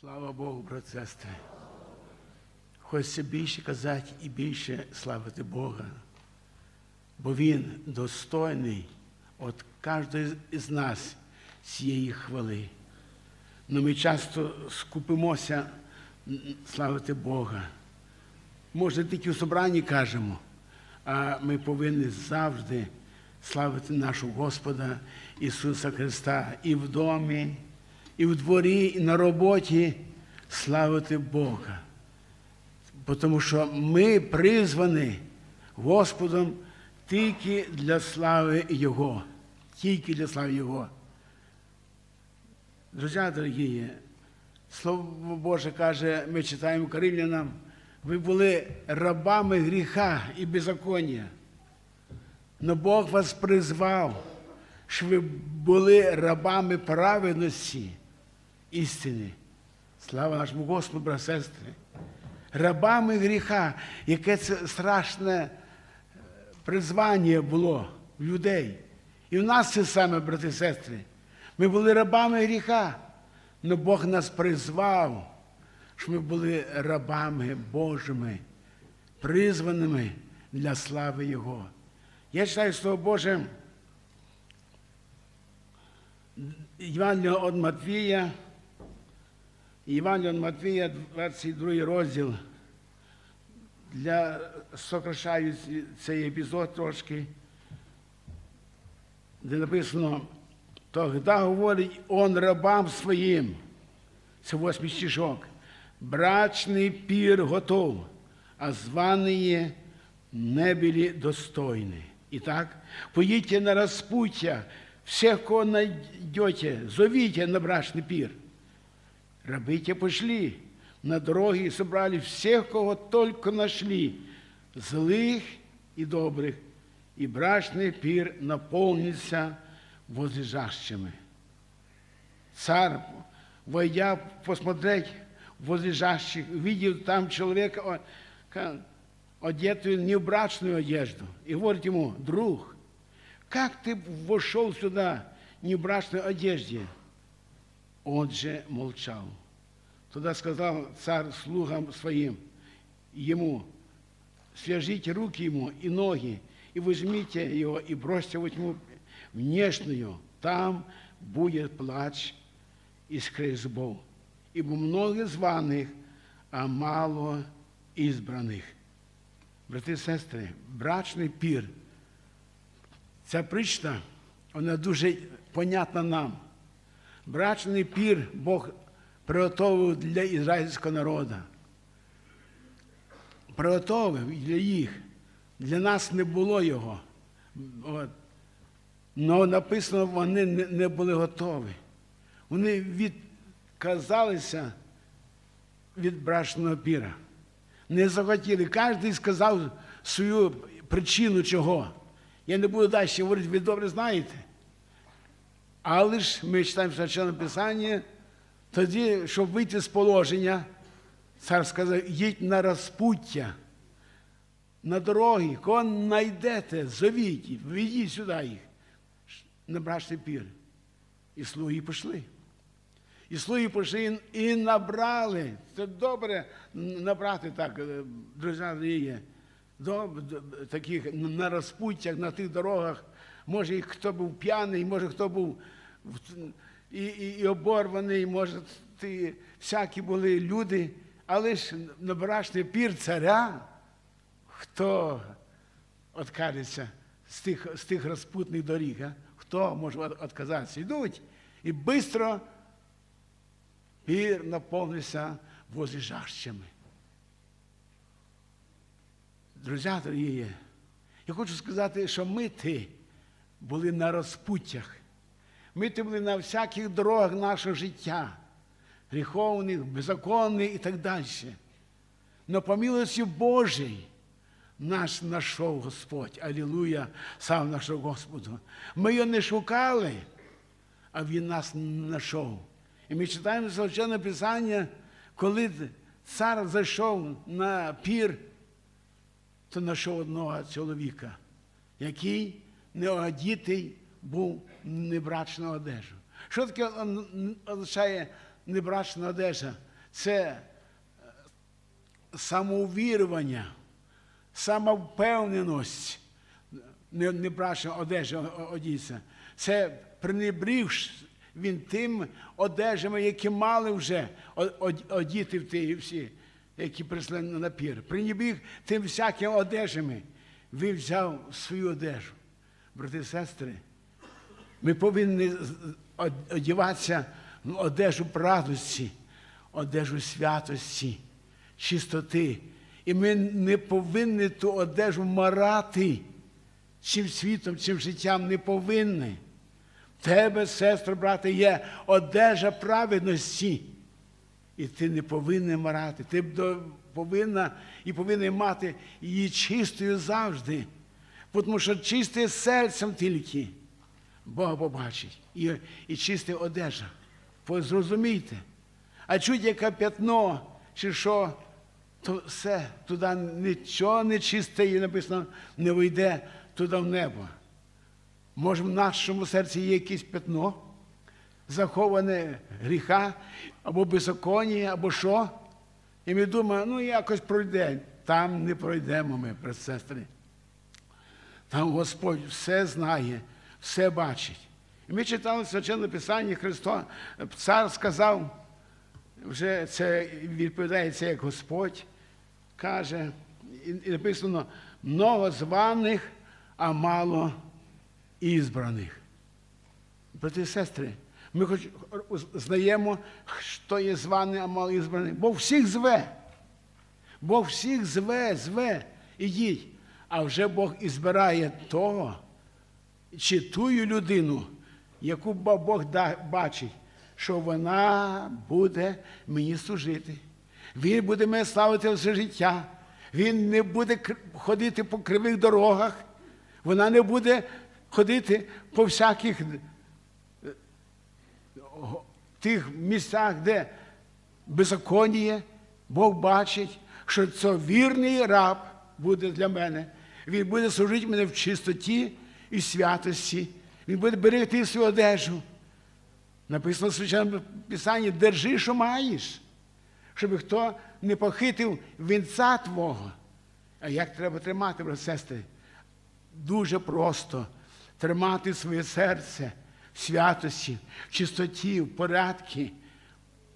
Слава Богу, брат сестри. Хочеться більше казати і більше славити Бога, бо Він достойний від кожного із нас цієї хвали. Но ми часто скупимося славити Бога. Може, тільки в собранні кажемо, а ми повинні завжди славити нашого Господа Ісуса Христа і в домі, і в дворі, і на роботі славити Бога. Бо Тому що ми призвані Господом тільки для слави Його. Тільки для слави Його. Друзі дорогі, Слово Боже каже, ми читаємо Коринлянам, ви були рабами гріха і беззаконня. Но Бог вас призвав, щоб ви були рабами праведності істини. Слава нашому Господу, брат сестри. Рабами гріха, яке це страшне е, призвання було в людей. І в нас це саме, брати і сестри. Ми були рабами гріха, але Бог нас призвав, щоб ми були рабами Божими, призваними для слави Його. Я читаю Слово Боже, Євангелія від Матвія, Євангелія від Матвія, 22 розділ. Для сокращаю цей епізод трошки, де написано, тогда говорить он рабам своїм, це восьмий стишок, брачний пір готов, а званые не были достойны. Итак, поїдьте на распутья, всех, кого найдете, зовите на брачный пир. Рабы те пошли на дороги и собрали всех, кого только нашли, злых и добрых, и брачный пир наполнился возлежащими. Царь, войдя посмотреть возлежащих, видел там человека, одетую не в брачную одежду, и говорит ему, друг, как ты вошел сюда в брачной одежде? Он же молчал. Тогда сказал царь слугам своим, ему, свяжите руки ему и ноги, и возьмите его и бросьте во тьму внешнюю. Там будет плач и скрежет зубов. Ибо много званих, а мало избраних. Брати і сестри, брачний пір. Ця причта, вона дуже понятна нам. Брачний пір Бог приготовив для ізраїльського народу. Приготовив для їх. Для нас не було його. От. Но написано, вони не, були готові. Вони відказалися від брачного піра. Не захотіли. Кожен сказав свою причину чого. Я не буду далі говорити, ви добре знаєте. Але ж ми читаємо священне Писання, тоді, щоб вийти з положення, цар сказав, їдь на розпуття, на дороги, кого знайдете, зовіть, ведіть сюди їх, на брачний пір. І слуги пішли. І слуги пішли і набрали. Це добре набрати так, е, друзі, таких на розпуттях, на тих дорогах. Може, і хто був п'яний, може, хто був і, і, і оборваний, може, ті, всякі були люди, але ж на брачний пір царя, хто відкажеться з тих, з тих розпутних доріг, а? хто може від- відказатися? Йдуть і швидко пір наповнився возлежащими. Друзі дорогі, я хочу сказати, що ми ти були на розпуттях. Ми були на всяких дорогах нашого життя, гріховних, беззаконних і так далі. Но по милості Божій нас знайшов Господь. Алілуя, сам нашого Господу. Ми його не шукали, а Він нас знайшов. І ми читаємо Священне Писання, коли цар зайшов на пір, то знайшов одного чоловіка, який не одітий був небрачну одежу. Що таке означає небрачна одежа це е, самовірування, самовпевненість, не, небрачна одежа одіться. Це пренебріг він тим одежами, які мали вже одіти в ті всі, які прийшли на напір. Пренебріг тим всякими одежами. Він взяв свою одежу. Брати і сестри, ми повинні одягатися в одежу радості, одежу святості, чистоти. І ми не повинні ту одежу марати чим світом, чим життям не повинні. В тебе, сестро, брате, є одежа праведності. І ти не повинен марати. Ти повинна і повинен мати її чистою завжди. Тому що чисте серцем тільки Бога побачить. І, і чиста одежа. Зрозумійте. А чуть яке п'ятно, чи що, то все, туди нічого нечисте, і написано, не вийде туди в небо. Може, в нашому серці є якесь пятно, заховане гріха, або беззаконня, або що. І ми думаємо, ну якось пройде. Там не пройдемо ми, сестри. Там Господь все знає, все бачить. І ми читали священне Писання Христос, цар сказав, вже це відповідає це як Господь каже, і написано много званих, а мало ізбраних. Брати і сестри, ми хоч знаємо, хто є званий, а мало ізбраний. Бог всіх зве. Бог всіх зве, зве, ідіть. А вже Бог і збирає того, чи тую людину, яку Бог бачить, що вона буде мені служити. Він буде мене славити все життя. Він не буде ходити по кривих дорогах. Вона не буде ходити по всяких е, тих місцях, де беззаконніє. Бог бачить, що це вірний раб буде для мене. Він буде служити мене в чистоті і святості. Він буде берегти свою одежу. Написано в священному Писанні, держи, що маєш, щоб хто не похитив вінця твого. А як треба тримати, брат сестри? Дуже просто тримати своє серце в святості, в чистоті, в порядку,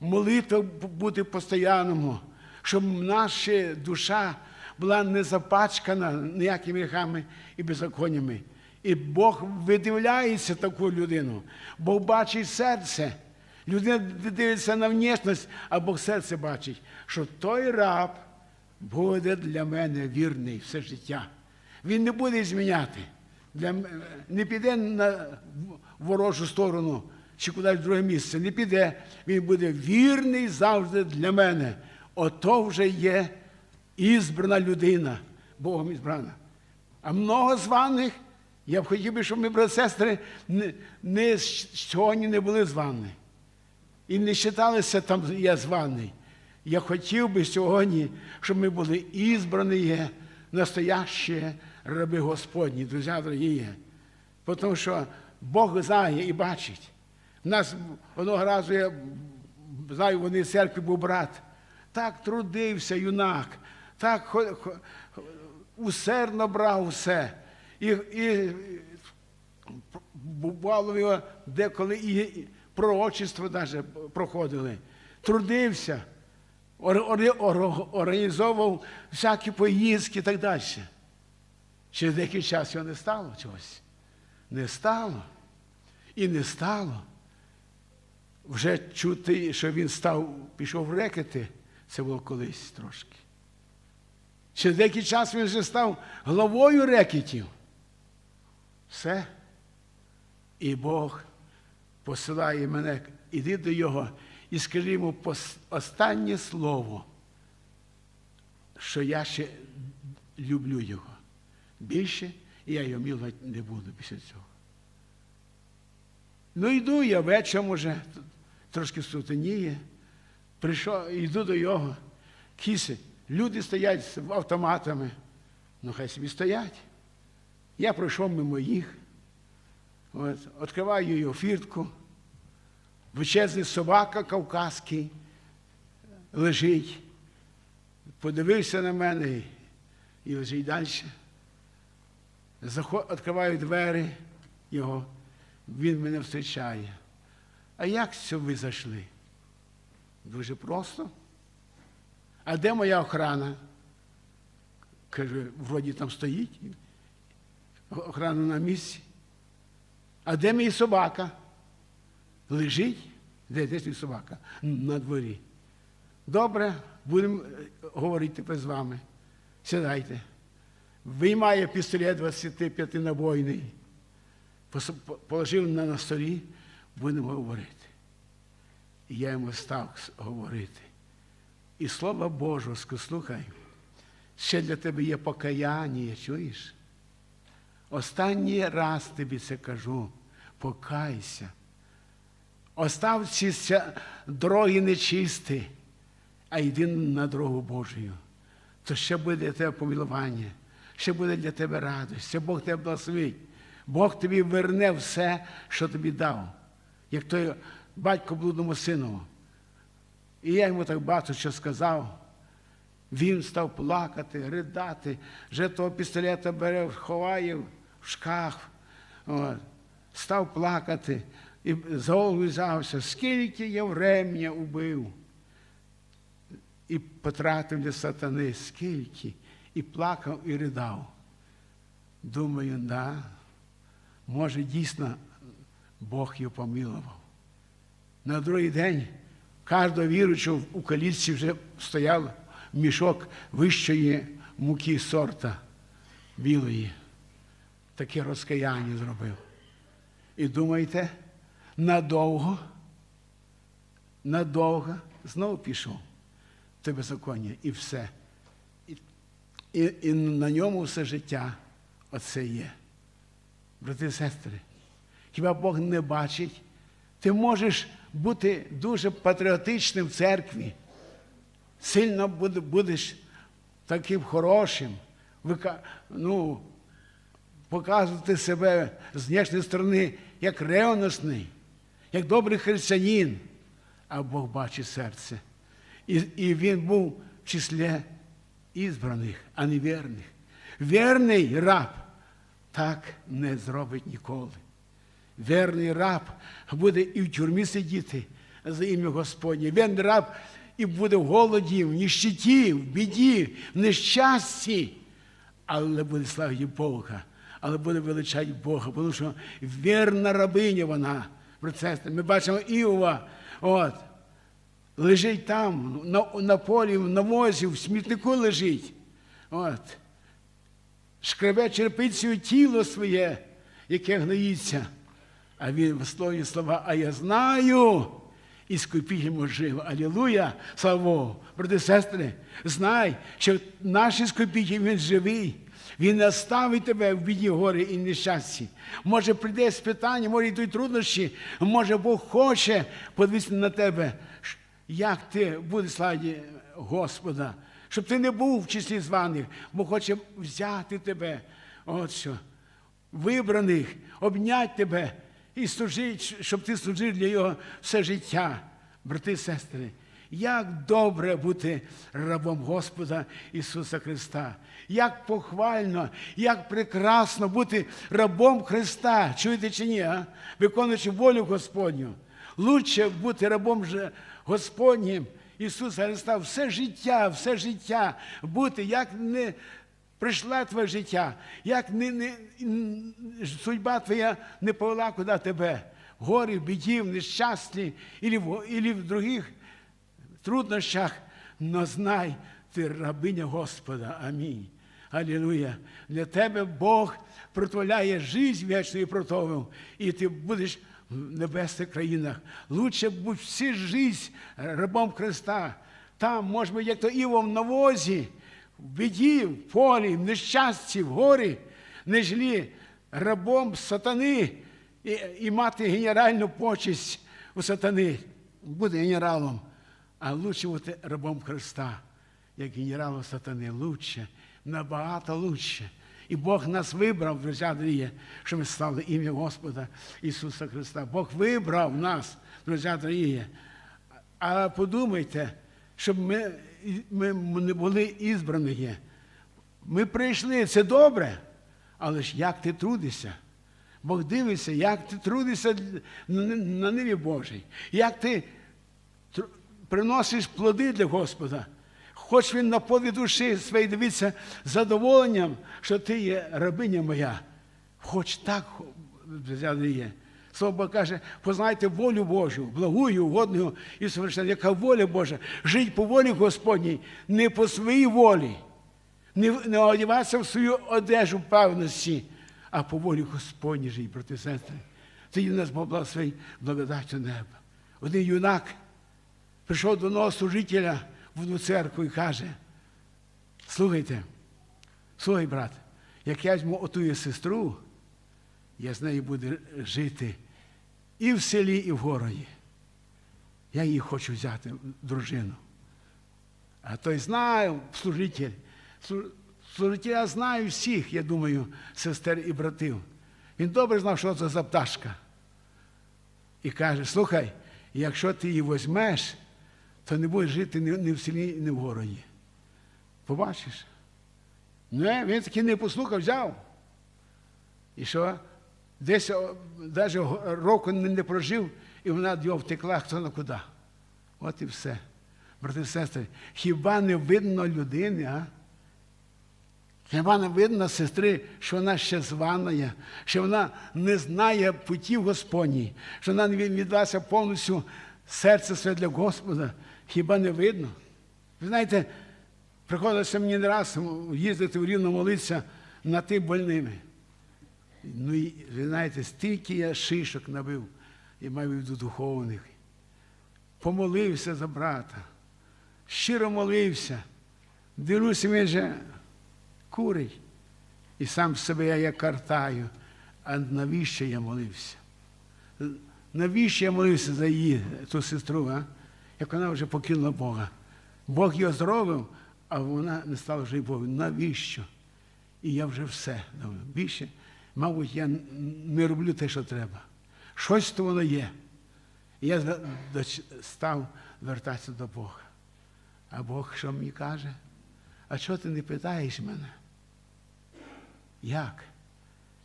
молитва бути постоянному, щоб наша душа була не запачкана ніякими гріхами і беззаконнями. І Бог видивляється таку людину. Бог бачить серце. Людина дивиться на внешність, а Бог серце бачить, що той раб буде для мене вірний все життя. Він не буде зміняти. Для, не піде на ворожу сторону чи кудись в друге місце. Не піде. Він буде вірний завжди для мене. Ото вже є ізбрана людина, Богом ізбрана. А много званих, я б хотів би, щоб ми, брати сестри, не, не сьогодні не були звані. І не вважалися там я званий. Я хотів би сьогодні, щоб ми були ізбрані, настоящі раби Господні, друзі дорогі. Тому що Бог знає і бачить. У нас одного разу, я знаю, вони в церкві був брат. Так трудився юнак, так усердно брав все. І, і бувало його деколи і пророчество навіть проходили. Трудився, ор- ор- ор- організовував всякі поїздки і так далі. Через деякий час його не стало чогось. Не стало. І не стало. Вже чути, що він став, пішов рекети, це було колись трошки. Через деякий час він вже став главою рекетів. Все. І Бог посилає мене, іди до його і скажи йому останнє слово, що я ще люблю його. Більше я його милувати не буду після цього. Ну йду я вечором уже, трошки сутеніє. Прийшов, йду до його. Кіси, люди стоять з автоматами. Ну, хай собі стоять. Я пройшов мимо їх. От, відкриваю його фіртку. Величезний собака кавказький лежить, подивився на мене і лежить далі. Заход, відкриваю двері його, він мене зустрічає. А як це ви зайшли? Дуже просто. А де моя охрана? Каже, вроді там стоїть. Охрана на місці. А де мій собака? Лежить? Де, де твій собака? На дворі. Добре, будемо е, говорити тепер з вами. Сідайте. Виймає пістолет 25 набойний, положив на, на столі, будемо говорити. І я йому став говорити. І слова Божого, слухай, ще для тебе є покаяння, чуєш? Останній раз тобі це кажу, покайся. Остав ці дороги нечисті, а йди на дорогу Божою. То ще буде для тебе помилування, ще буде для тебе радість, ще Бог тебе благословить. Бог тобі верне все, що тобі дав, як той батько блудному сину. І я йому так багато що сказав. Він став плакати, ридати, вже того пістолета бере, ховає в шкаф. От. Став плакати і за взявся, скільки я врем'я убив. І потратив для сатани, скільки, і плакав, і ридав. Думаю, да, може дійсно Бог його помилував. На другий день кожного віруючого у калітці вже стояв мішок вищої муки сорта білої. Таке розкаяння зробив. І думаєте, надовго, надовго знову пішов те беззаконня і все. І, і на ньому все життя оце є. Брати і сестри, хіба Бог не бачить? Ти можеш бути дуже патріотичним в церкві, сильно будеш таким хорошим, ну, показувати себе з внешньої сторони як ревностний, як добрий християнин, а Бог бачить серце. І, і він був в числі ізбраних, а не вірних. Вірний раб так не зробить ніколи. Вірний раб буде і в тюрмі сидіти за ім'я Господнє. Вірний раб і буде в голоді, в ніщиті, в біді, в нещасті, але буде славити Бога, але буде величати Бога, тому що вірна рабиня вона. Процесне. Ми бачимо Іова, от, лежить там, на, на полі, на возі, в смітнику лежить. От шкребе черпицею тіло своє, яке гноїться. А він висловлює слова, а я знаю, і скупіть йому живо. Алілуя, слава Богу. Брати сестри, знай, що наш скупіть він живий. Він не ставить тебе в біді горі і нещасті. Може, прийде спитання, може йдуть труднощі, може Бог хоче подивитися на тебе, як ти будеш славити Господа, щоб ти не був в числі званих, бо хоче взяти тебе. От що. Вибраних, обняти тебе і служити, щоб ти служив для його все життя. Брати і сестри, як добре бути рабом Господа Ісуса Христа. Як похвально, як прекрасно бути рабом Христа. Чуєте чи ні? А? Виконуючи волю Господню. Лучше бути рабом же Господнім Ісуса Христа все життя, все життя бути, як не прийшла твоє життя, як не, не, судьба твоя не повела куди тебе. Горі, в біді, в нещасті, і в, в других труднощах, но знай, ти рабиня Господа. Амінь. Алілуя. Для тебе Бог протволяє жизнь вічну і протовив, і ти будеш в небесних країнах. Лучше будь всі жизнь рабом Христа. Там, може як то Іво в навозі, в біді, в полі, в нещасті, в горі, нежлі рабом сатани і, і мати генеральну почесть у сатани. Буде генералом, а лучше бути рабом Христа, як генералом сатани. Лучше, набагато лучше. І Бог нас вибрав, друзі, дорогі, що ми славили ім'я Господа Ісуса Христа. Бог вибрав нас, друзі, дорогі. А подумайте, щоб ми, ми не були ізбрані. Ми прийшли, це добре, але ж як ти трудишся? Бог дивиться, як ти трудишся на ниві Божій, як ти приносиш плоди для Господа. Хоч він на подві душі своїй дивиться задоволенням, що ти є рабиня моя. Хоч так взяли є. Слово Бога каже, познайте волю Божу, благую, угодну і совершенну. Яка воля Божа? Жить по волі Господній, не по своїй волі, не, не одягатися в свою одежу певності, а по волі Господній жить, брати сестри. Тоді нас Бог благословить благодаттю неба. Один юнак прийшов до одного служителя в одну церкву і каже, слухайте, слухай, брат, як я візьму отую сестру, я з нею буду жити і в селі, і в городі. Я її хочу взяти, дружину. А той знаю, служитель. слу- Служителя знаю всіх, я думаю, сестер і братів. Він добре знав, що це за пташка. І каже: слухай, якщо ти її візьмеш, то не будеш жити ні в селі, ні в городі. Побачиш? Не, він таки не послухав, взяв. І що? Десь навіть року не, прожив, і вона його втекла, хто на куди. От і все. Брати і сестри, хіба не видно людини, а? Хіба не видно сестри, що вона ще звана, що вона не знає путів Господній, що вона не віддалася повністю серце своє для Господа. Хіба не видно? Ви знаєте, приходилося мені не раз їздити в Рівно молитися над тим больними. Ну, знаєте, стільки я шишок набив, і маю виду духовних. Помолився за брата, щиро молився. Дивлюся, він же курить. І сам себе я як картаю. А навіщо я молився? Навіщо я молився за її, ту сестру, а? як вона вже покинула Бога? Бог її оздоровив, а вона не стала вже Богом. Навіщо? І я вже все. Думаю, Більше, мабуть, я не роблю те, що треба. Щось то воно є. Я став вертатися до Бога. А Бог що мені каже? А чого ти не питаєш мене? Як?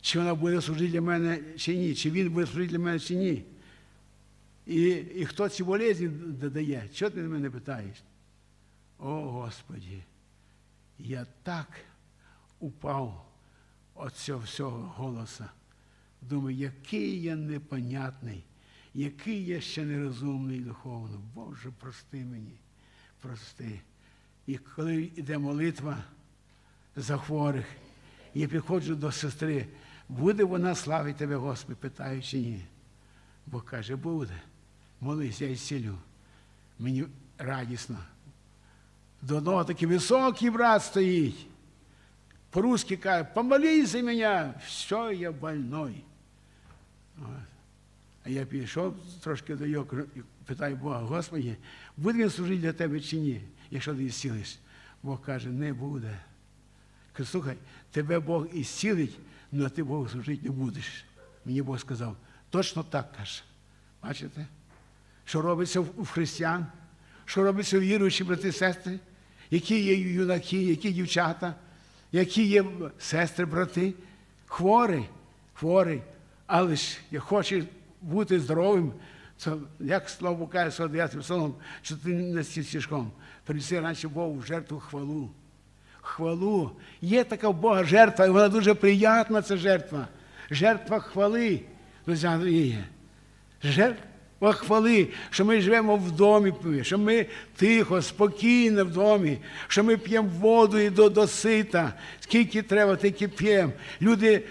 Чи вона буде служити для мене чи ні? Чи він буде служити для мене чи ні? І, і хто ці болезні додає? Чого ти мене питаєш? О Господі, я так упав від цього всього голоса. Думаю, який я непонятний, який я ще нерозумний духовно. Боже, прости мені, прости. І коли йде молитва за хворих, я підходжу до сестри, буде вона славити тебе, Господи, питаю чи ні. Бог каже, буде. Молись, я ісцілю. Мені радісно. До одного такий високий брат стоїть. По-русски каже, помолись за мене, що я больной. От. А я пішов трошки до його, і питаю Бога, Господи, буде він служити для тебе чи ні, якщо ти зцілиш? Бог каже, не буде. Кажу, слухай, тебе Бог і зцілить, але ти Богу служити не будеш. Мені Бог сказав, точно так каже. Бачите? Що робиться в християн, що робиться в віруючі брати і сестри, які є юнаки, які дівчата, які є сестри, брати, хворі, хворі, але ж як хочеш бути здоровим, то як слово каже 49 псалом, що ти не стіжком, принеси раніше Богу в жертву хвалу. Хвалу. Є така в Бога жертва, і вона дуже приятна, ця жертва. Жертва хвали. Друзі. Жертва хвали, що ми живемо в домі, що ми тихо, спокійно в домі, що ми п'ємо воду і до, до сита. Скільки треба, тільки п'ємо. Люди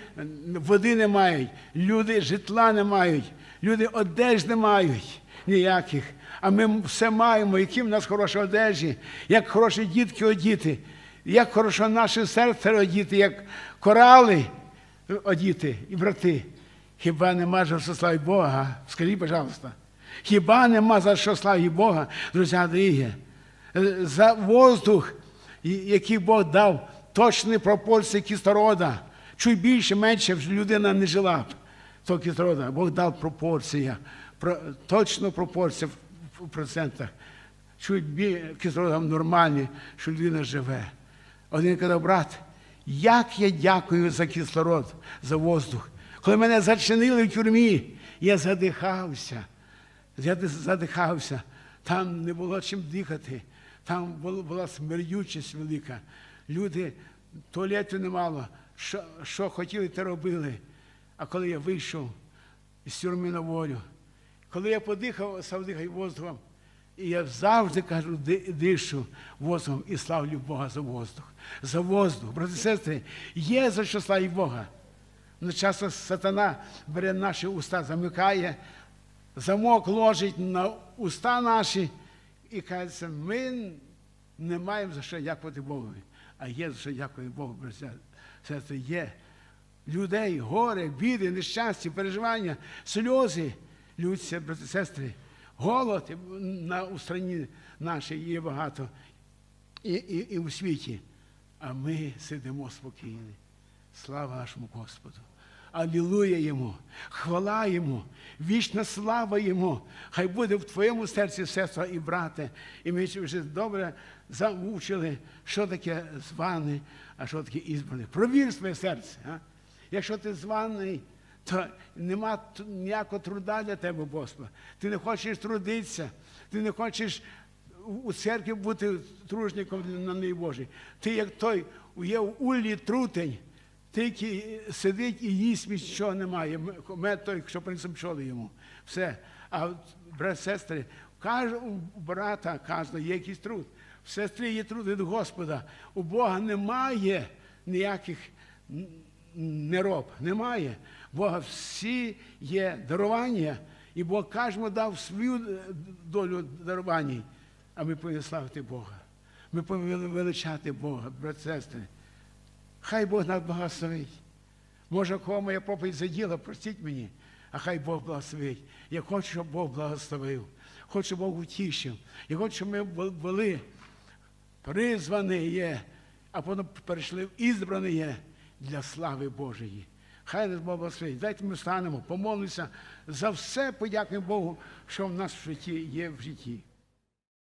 води не мають, люди житла не мають, люди одеж не мають ніяких. А ми все маємо, які в нас хороші одежі, як хороші дітки одіти, як хорошо наше серце одіти, як корали одіти і брати. Хіба нема за що славити Бога? Скажіть, пожалуйста. Хіба нема за що славити Бога, друзі дорогі? За воздух, який Бог дав точні пропорції кислорода. Чуть більше, менше людина не жила б того кислорода. Бог дав пропорція, про, точно пропорція в, процентах. Чуть більше кислорода нормальні, що людина живе. Один казав, брат, як я дякую за кислород, за воздух. Коли мене зачинили в тюрмі, я задихався. Я задихався, там не було чим дихати, там була, смердючість велика. Люди туалету не мало, що, що хотіли, те робили. А коли я вийшов із тюрми на волю, коли я подихав, став дихати воздухом, і я завжди кажу, дишу воздухом і славлю Бога за воздух. За воздух. Брати і сестри, є за що славити Бога. Ну, часто сатана бере наші уста, замикає, замок ложить на уста наші і каже, ми не маємо за що дякувати Богові. А є за що дякувати Богу, браття. Сестри, є людей, горе, біди, нещастя, переживання, сльози, лються, брати сестри, голод на у страні нашій є багато і, і, і у світі. А ми сидимо спокійні. Слава нашому Господу. Алілуя Йому, хвала Йому, вічна слава Йому. Хай буде в твоєму серці, сестра і брате. І ми вже добре замучили, що таке званий, а що таке ізбраний. Провір своє серце. А? Якщо ти званий, то нема ніякого труда для тебе, Господа. Ти не хочеш трудитися, ти не хочеш у церкві бути тружником на неї Божій. Ти як той є в улі трутень, тільки сидить і їсть нічого немає. Мед той, що принесом пчоли йому. Все. А брат, сестри, у брата кожного є якийсь труд. В сестрі є труд від Господа. У Бога немає ніяких нероб. Немає. Бога всі є дарування, і Бог кожному дав свою е, долю дарувань. А ми повинні славити Бога. Ми повинні величати Бога, брат, сестри. Хай Бог нас благословить. Може, кого моя проповідь заділа, простіть мені, а хай Бог благословить. Я хочу, щоб Бог благословив. Хочу, щоб Бог утішив. Я хочу, щоб ми були призвані є, а потім перейшли в ізбрані є для слави Божої. Хай нас Бог благословить. Дайте ми встанемо, помолимося за все, подякуємо Богу, що в нас в житті є в житті.